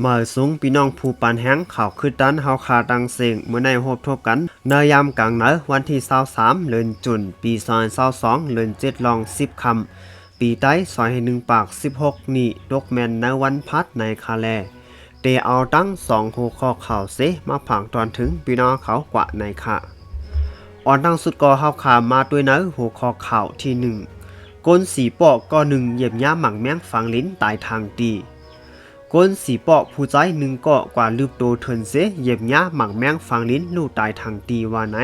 เมื่อสูงพี่น้องผู้ปานแห้งข่าวคือดันเฮาคาดังเสียงเมื่อในพบทบกันในยามกลางเหนือวันที่23เดือนจุนปี2022เดือน7ลอง 10คำปีใต้ซอยให้หนึ่งปาก 16 นี่ดกแมนในวันพัดในคาแลเตเอาตั้งสองหัวข้อข่าวเสมาผังตอนถึงพี่น้องเขากว่าในค่ะอ่อนตั้งสุดกอเฮาขามาด้วยเนื้อหัวข้อข่าวที่หนึ่งก้นสีปอกก็หนึ่งเหยียบย่าหมังแมงฝังลิ้นตายทางดี ก้นสีเปาะผู้ใจหนึ่งเกาะกว่าลืบโตเทินเสเยียบหญ้าหมักแมงฟังลิ้นลู่ตายทางตีว่าไหน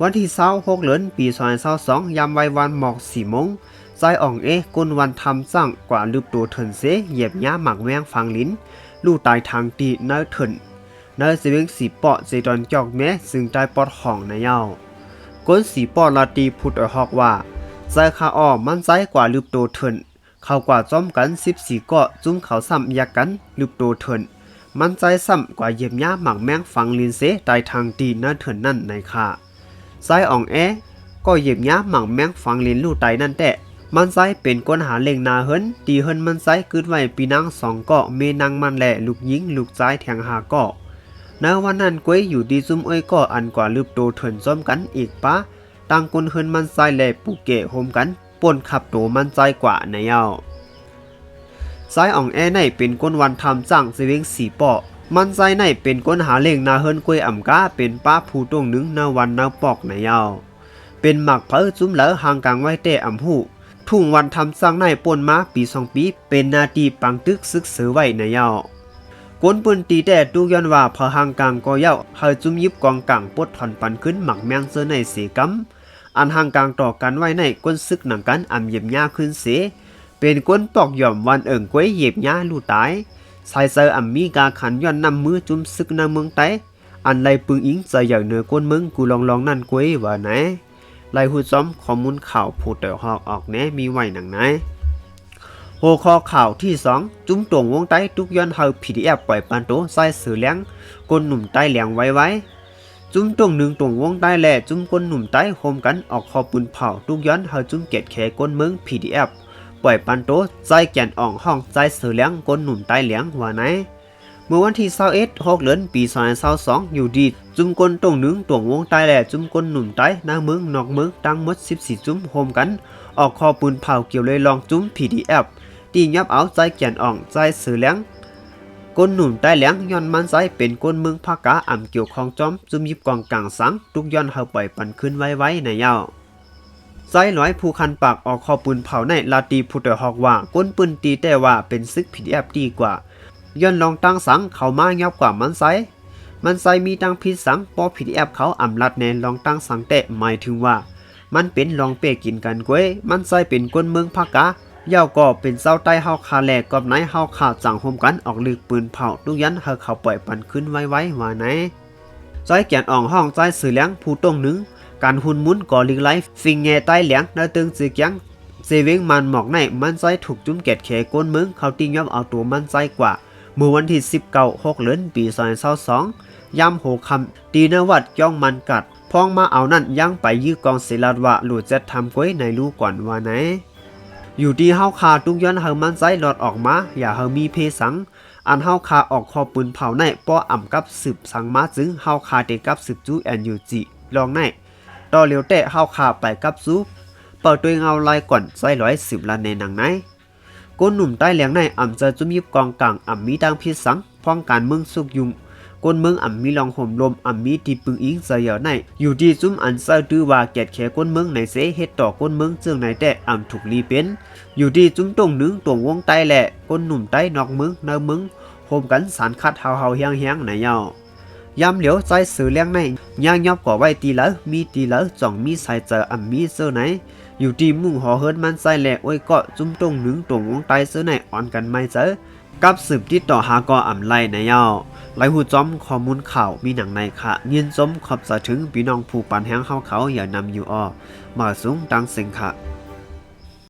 วันที่เศร้าหกเหลือนปีซอยเศร้าสองยามไววันหมอกสี่โมงใจอ่องเอก้นวันทำสั่งกว่าลืบโตเทินเสเหยียบหญ้าหมักแมงฟังลิ้นลู่ตายทางตีเนื้อเถินเนื้อเสเวงสีเปาะเจดอนจอกแม้ซึ่งใจปอดห้องในเย้าก้นสีเปาะลาตีพุดอฮอกว่าใจคาอ้อมันใจกว่าลืบโตเถิน เข้ากว่าจ้อมกัน14เกาะจุ้มเขาซ้ำยากันลืบโตเถินมันใจซ้ำกว่าเยียบย่าหมักแมงฟังลินเสตายทางดีหน้าเถินนั่นในค่ะไซอ่องแอก็เยียบย่าหมักแมงฟังลินลู่ไตนั่นแต่มันใจเป็นก้นหาเล็งนาเฮินตีเฮินมันใจกึดไว้ปีนังสองเกาะเมนังมันแหละลูกยิงลูกใจแทงหาเกาะในวันนั้นกวยอยู่ดีซุ่มเอ้ยก็อันกว่าลืบโตเถินซ้อมกันอีกปะต่างคนเฮินมันใจแหละปูเกะโฮมกัน ป่นขับโตมันใจกว่าในเย้าซ้ายอ่องแอในเป็นก้นวันทำจ้างเสเวงสีปอมันใจในเป็นก้นหาเล่งนาเฮินกวยอ่ำกาเป็นป้าผู้ตรงหนึ่งนาวันนาปอกในเย้าเป็นหมักเผอจุ้มเหลอห่างกลางไว้เตะอ่ำหูทุ่งวันทำสร้างในป่นมาปีสองปี เป็นนาทีปังตึกซึกเสือไว้ในเย้ากวนปืนตีแต่ตุกย้อนว่าพอห่างกลางก็เย้าเฮาจุ้มยิบกองกลางปดถอนปันขึ้นหมักแมงเสื้อในสีกำ อันห่างกลางต่อกันไว้ในก้นซึกหนังกันอ่ำเหยียบหญ้าขึ้นเสเป็นก้นปอกหย่อมวันเอิ่งกวยเหยียบหญ้าลู่ตายสายเซอร์อ่ำมีกาขันย้อนนำมือจุ่มซึกนาเมืองไตอันไรปึงอิงจะอย่างเหนือก้นเมืองกูลองลองนั่นกวยว่าไหนไล่หูซ้อมข้อมูลข่าวผู้เตอหอกออกแน่มีไว้หนังไหนโหคอข่าวที่สองจุ้มตวงวงไตทุกย้อนเฮาพีดีแอปปล่อยปันโตใส่สื่อเลี้ยงก้นหนุ่มไตเหลียงไว้ไว้ จุ้มตรงหนึ่งตรงวงใต้แหล่จุ้มก้นหนุ่มใต้โฮมกันออกคอปืนเผาทุกย้อนเฮาจุ้มเกตแขก้นเมือง PDF ปล่อยปันโตใจแก่นอ่องห้องใจเสือเลี้ยงก้นหนุ่มใต้เลี้ยงว่าไหนเมื่อวันที่21 6เดือนปี2022อยู่ดี จุ้มก้นตรงหนึ่งตรงวงใต้แหล่จุ้มก้นหนุ่มใต้หน้าเมืองนอกเมืองตั้งหมด 14 จุ้มโฮมกัน ออกคอปืนเผาเกี่ยวเลยลองจุ้ม PDF ตียับเอาใจแก่นอ่องใจเสือเลี้ยง ก้นหนุ่มใต้เหลียงย้อนมันใจเป็นก้นเมืองภาคกาอ่ำเกี่ยวของจอมจุมยิบกองกลางสังทุกย้อนเฮาปล่อยปันขึ้นไว้ไว้ในเย้าใจร้อยผู้คันปากออกคอปืนเผาในลาตีพุทธฮอกว่าก้นปืนตีแต่ว่าเป็นซึกผิดแอบดีกว่าย้อนลองตั้งสังเขามาเงียบกว่ามันไซมันไซมีตั้งพิษสังปอผิดแอบเขาอ่ำลัดแนลองตั้งสังแต่หมายถึงว่า มันเป็นลองเปกินกันกวยมันไซเป็นก้นเมืองภาคกา เย่าก็เป็นเศร้าใต้เฮาคาแหลกกับไหนเฮาขาจังโฮมกันออกลึกปืนเผาทุกยันเฮาเขาปล่อยปันขึ้นไว้ไว้ว่าไหนใจแก่นอ่องห้องใจสื่อเลี้ยงผู้ตรงหนึ่งการหุ่นมุนก่อลิงไลฟิงแงใต้เหลียงนาตึงสือยังเซเวงมันหมอกในมันใจถูกจุ้มแกดแขก้นมึงเขาติ้งย่อมเอาตัวมันใจกว่าเมื่อวันที่19 6เดือนปี2022ย่ำโหคำตีนวัดย่องมันกัดพ้องมาเอานั่นย่างไปยื้อกองศิลาดว่าหลุดจะทำก้วยในลูกก่อนว่าไหน อยู่ที่เฮาคาทุกย้อนเฮามันใจหลอดออกมา อย่าเฮามีเพสัง อันเฮาคาออกคอปืนเผาในป้ออ่ำกับสืบสังมาจึงเฮาคาเตกับสืบจูแอนยูจิลองในต่อเลียวแต่เฮาคาไปกับซูเปิดตัวเงาลายก่อนใจร้อยสิบละในหนังไหนก้นหนุ่มใต้เหลียงในอ่ำจะจุมยิบกองกลางอ่ำมีดังพิสังป้องการเมืองสุกยุง ก้นเมืองอ่ำมีลองห่มลมอ่ำมีตีปึงอิงเสียาในอยู่ที่จุ้มอันเซอร์ดื้อว่าแกดแขก้นเมืองในเสเฮ็ดต่อก้นเมืองเจืองในแต่อ่ำถูกลีเป็น อยู่ที่จุ้มตรงหนึ่งตรงวงใต้แหละก้นหนุ่มใต้นอกเมืองในเมืองโฮมกันสารคัดเฮาเฮาเฮียงเฮียงในเยายำเหลียวใจสื่อเลี้ยงในย่างยอบก่อไว้ตีเหลอมีตีเหลอจ่องมีใส่เจออ่ำมีเสื้อไหนอยู่ที่มุ่งหอเฮิรนมันใส่แหละโอ้ยก็จุ้มตรงหนึ่งตรงวงใต้เสื้อในอ่อนกันไม่เจอกับสืบที่ต่อหากออ่ำไล่ในเยา ไหลหูจอมข้อมูลข่าวมีหนังในค่ะเยินจมขอบสะถึงพี่น้องผู้ปันแห้งเข้าเขาอย่านำอยู่อ้อมาสูงดังเสียงค่ะ